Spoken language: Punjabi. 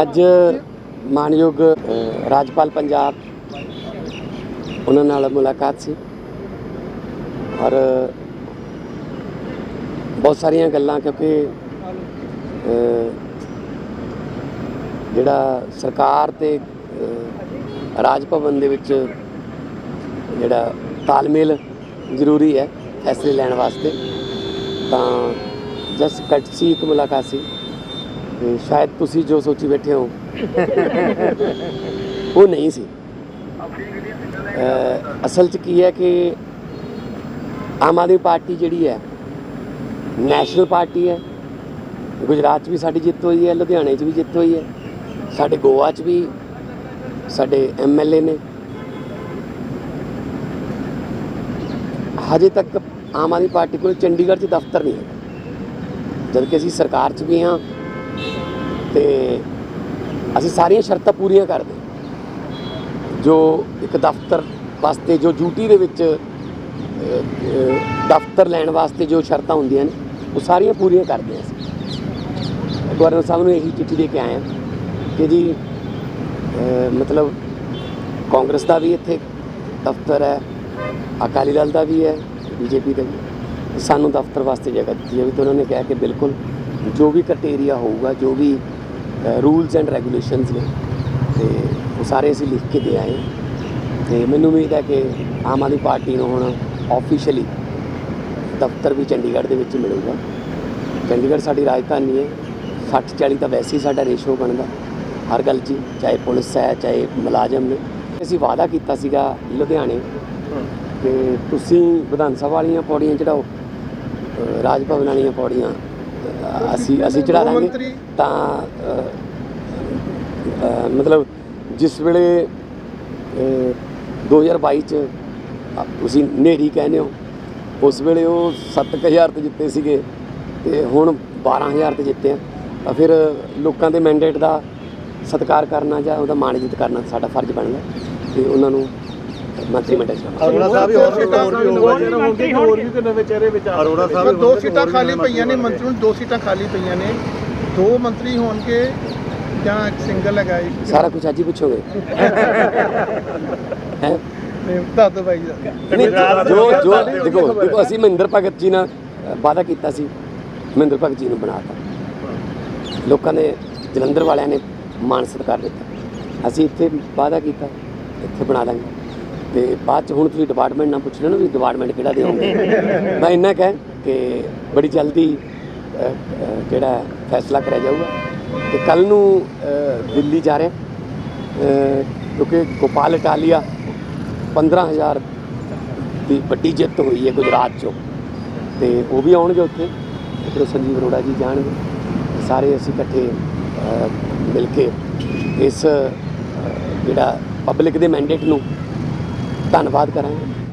ਅੱਜ ਮਾਨਯੋਗ ਰਾਜਪਾਲ ਪੰਜਾਬ ਉਹਨਾਂ ਨਾਲ ਮੁਲਾਕਾਤ ਸੀ ਔਰ ਬਹੁਤ ਸਾਰੀਆਂ ਗੱਲਾਂ ਕਿਉਂਕਿ ਜਿਹੜਾ ਸਰਕਾਰ ਤੇ ਰਾਜ ਭਵਨ ਦੇ ਵਿੱਚ ਜਿਹੜਾ ਤਾਲਮੇਲ ਜ਼ਰੂਰੀ ਹੈ ਫੈਸਲੇ ਲੈਣ ਵਾਸਤੇ, ਤਾਂ ਜਸ ਕਟਸੀ ਇੱਕ ਮੁਲਾਕਾਤ ਸੀ। ਤੇ ਸ਼ਾਇਦ ਤੁਸੀਂ ਜੋ ਸੋਚੀ ਬੈਠੇ ਹੋ, ਉਹ ਨਹੀਂ ਸੀ। ਅਸਲ 'ਚ ਕੀ ਹੈ ਕਿ ਆਮ ਆਦਮੀ ਪਾਰਟੀ ਜਿਹੜੀ ਹੈ, ਨੈਸ਼ਨਲ ਪਾਰਟੀ ਹੈ, ਗੁਜਰਾਤ 'ਚ ਵੀ ਸਾਡੀ ਜਿੱਤ ਹੋਈ ਹੈ, ਲੁਧਿਆਣੇ 'ਚ ਵੀ ਜਿੱਤ ਹੋਈ ਹੈ, ਸਾਡੇ ਗੋਆ 'ਚ ਵੀ ਸਾਡੇ ਐਮਐਲਏ ਨੇ। ਹਜੇ ਤੱਕ ਆਮ ਆਦਮੀ ਪਾਰਟੀ ਕੋਲ ਚੰਡੀਗੜ੍ਹ 'ਚ ਦਫ਼ਤਰ ਨਹੀਂ ਹੈ ਜਦਕਿ ਅਸੀਂ ਸਰਕਾਰ 'ਚ ਵੀ ਹਾਂ ਤੇ ਅਸੀਂ ਸਾਰੀਆਂ ਸ਼ਰਤਾਂ ਪੂਰੀਆਂ ਕਰਦੇ। ਜੋ ਇੱਕ ਦਫ਼ਤਰ ਵਾਸਤੇ, ਜੋ ਡਿਊਟੀ ਦੇ ਵਿੱਚ ਦਫ਼ਤਰ ਲੈਣ ਵਾਸਤੇ ਜੋ ਸ਼ਰਤਾਂ ਹੁੰਦੀਆਂ ਨੇ, ਉਹ ਸਾਰੀਆਂ ਪੂਰੀਆਂ ਕਰਦੇ ਹਾਂ ਅਸੀਂ। ਗਵਰਨਰ ਸਾਹਿਬ ਨੂੰ ਇਹੀ ਚਿੱਠੀ ਦੇ ਕੇ ਆਏ ਹਾਂ ਕਿ ਜੀ ਮਤਲਬ ਕਾਂਗਰਸ ਦਾ ਵੀ ਇੱਥੇ ਦਫ਼ਤਰ ਹੈ, ਅਕਾਲੀ ਦਲ ਦਾ ਵੀ ਹੈ, ਬੀਜੇਪੀ ਦਾ ਵੀ ਸਾਨੂੰ ਦਫ਼ਤਰ ਵਾਸਤੇ ਜਗ੍ਹਾ ਦਿੱਤੀ ਜਾਵੇ ਤਾਂ ਉਹਨਾਂ ਨੇ ਕਿਹਾ ਕਿ ਬਿਲਕੁਲ ਜੋ ਵੀ ਕ੍ਰਾਈਟੇਰੀਆ ਹੋਊਗਾ, ਜੋ ਵੀ ਰੂਲਸ ਐਂਡ ਰੈਗੂਲੇਸ਼ਨਸ ਨੇ। ਤੇ ਉਹ ਸਾਰੇ ਅਸੀਂ ਲਿਖ ਕੇ ਦੇ ਆਏ ਹਾਂ। ਤੇ ਮੈਨੂੰ ਉਮੀਦ ਹੈ ਕਿ ਆਮ ਆਦਮੀ ਪਾਰਟੀ ਨੂੰ ਹੁਣ ਆਫੀਸ਼ੀਅਲੀ ਦਫ਼ਤਰ ਵੀ ਚੰਡੀਗੜ੍ਹ ਦੇ ਵਿੱਚ ਮਿਲੂਗਾ। ਚੰਡੀਗੜ੍ਹ ਸਾਡੀ ਰਾਜਧਾਨੀ ਹੈ। 60 40 ਤਾਂ ਵੈਸੇ ਹੀ ਸਾਡਾ ਰੇਸ਼ੋ ਬਣਦਾ। ਹਰ ਗੱਲ 'ਚ ਚਾਹੇ ਪੁਲਿਸ ਹੈ ਚਾਹੇ ਮੁਲਾਜ਼ਮ ਨੇ। ਅਸੀਂ ਵਾਅਦਾ ਕੀਤਾ ਸੀਗਾ ਲੁਧਿਆਣੇ। ਕਿ ਤੁਸੀਂ ਵਿਧਾਨ ਸਭਾ ਵਾਲੀਆਂ ਪੌੜੀਆਂ ਚੜਾਓ ਅ, ਰਾਜ ਭਵਨ ਵਾਲੀਆਂ ਪੌੜੀਆਂ। ਅਸੀਂ ਅਸੀਂ ਚੜਾ ਦਾਂਗੇ। ਤਾਂ ਮਤਲਬ ਜਿਸ ਵੇਲੇ ਅ, 2022 ਚ ਤੁਸੀਂ ਨੇਰੀ ਕਹਿੰਦੇ ਹੋ ਉਸ ਵੇਲੇ ਉਹ 7000 ਤੇ ਜਿੱਤੇ ਸੀਗੇ ਤੇ ਹੁਣ 12000 ਤੇ ਜਿੱਤੇ ਆ। ਤਾਂ ਫਿਰ ਲੋਕਾਂ ਦੇ ਮੈਂਡੇਟ ਦਾ ਸਤਿਕਾਰ ਕਰਨਾ ਜਾਂ ਉਹਦਾ ਮਾਣ ਇੱਜ਼ਤ ਕਰਨਾ ਸਾਡਾ ਫਰਜ਼ ਬਣਦਾ ਤੇ ਉਹਨਾਂ ਨੂੰ ਮੰਤਰੀ ਮੰਡਲ ਚ ਅਰੋੜਾ ਸਾਹਿਬ ਵੀ ਹੋਰ ਵੀ ਹੋਰ ਵੀ ਹੋਊਗਾ। ਜੀ ਹੋਣਗੇ ਹੋਰ ਵੀ ਤੇ ਨਵੇਂ ਚਿਹਰੇ ਵਿੱਚ ਅਰੋੜਾ ਸਾਹਿਬ ਦੋ ਸੀਟਾਂ ਖਾਲੀ ਪਈਆਂ ਨੇ ਮੰਤਰੀ ਨੂੰ ਦੋ ਸੀਟਾਂ ਖਾਲੀ ਪਈਆਂ ਨੇ। ਦੋ ਮੰਤਰੀ ਹੋਣਗੇ ਜਾਂ ਸਿੰਗਲ ਹੈਗਾ ਸਾਰਾ ਕੁਝ ਅੱਜ ਹੀ ਪੁੱਛੋਗੇ? ਹੈ? ਤੇ ਦਿਓ ਬਾਈ ਜੀ। ਜੋ ਜੋ ਦੇਖੋ ਦੇਖੋ ਅਸੀਂ ਮਹਿੰਦਰ ਭਗਤ ਜੀ ਨਾਲ ਵਾਅਦਾ ਕੀਤਾ ਸੀ ਮਹਿੰਦਰ ਭਗਤ ਜੀ ਨੂੰ ਬਣਾਤਾ। ਲੋਕਾਂ ਨੇ ਜਲੰਧਰ ਵਾਲਿਆਂ ਨੇ ਮਾਣ ਸਤਿਕਾਰ ਦਿੱਤਾ। ਅਸੀਂ ਇੱਥੇ ਵਾਅਦਾ ਕੀਤਾ ਇੱਥੇ ਬਣਾ ਦਾਂਗੇ। ਤੇ ਬਾਅਦ ਚ ਹੁਣ ਤੁਸੀਂ ਡਿਪਾਰਟਮੈਂਟ ਨਾਲ ਪੁੱਛ ਰਹੇ ਨਾ ਵੀ ਡਿਪਾਰਟਮੈਂਟ ਕਿਹੜਾ ਦਿਓਗੇ ਮੈਂ ਇੰਨਾ ਕਹਿ ਕਿ ਬੜੀ ਜਲਦੀ ਅ, ਅ, ਕਿਹੜਾ ਫੈਸਲਾ ਕਰਿਆ ਜਾਊਗਾ। ਤੇ ਕੱਲ ਨੂੰ ਅ, ਦਿੱਲੀ ਜਾ ਰਹੇ। ਹਾਂ। ਅ, ਕਿਉਂਕਿ ਗੋਪਾਲ ਇਟਾਲੀਆ 15000 ਦੀ ਵੱਡੀ ਜਿੱਤ ਹੋਈ ਹੈ ਗੁਜਰਾਤ ਚੋਂ। ਤੇ ਉਹ ਵੀ ਆਉਣਗੇ ਉੱਥੇ। ਇੱਧਰੋਂ ਸੰਜੀਵ ਅਰੋੜਾ ਜੀ ਜਾਣਗੇ। ਸਾਰੇ ਅਸੀਂ ਇਕੱਠੇ ਅ, ਮਿਲ ਕੇ ਇਸ ਅ, ਜਿਹੜਾ ਪਬਲਿਕ ਦੇ ਮੈਂਡੇਟ ਨੂੰ ਧੰਨਵਾਦ ਕਰਾਂਗੇ।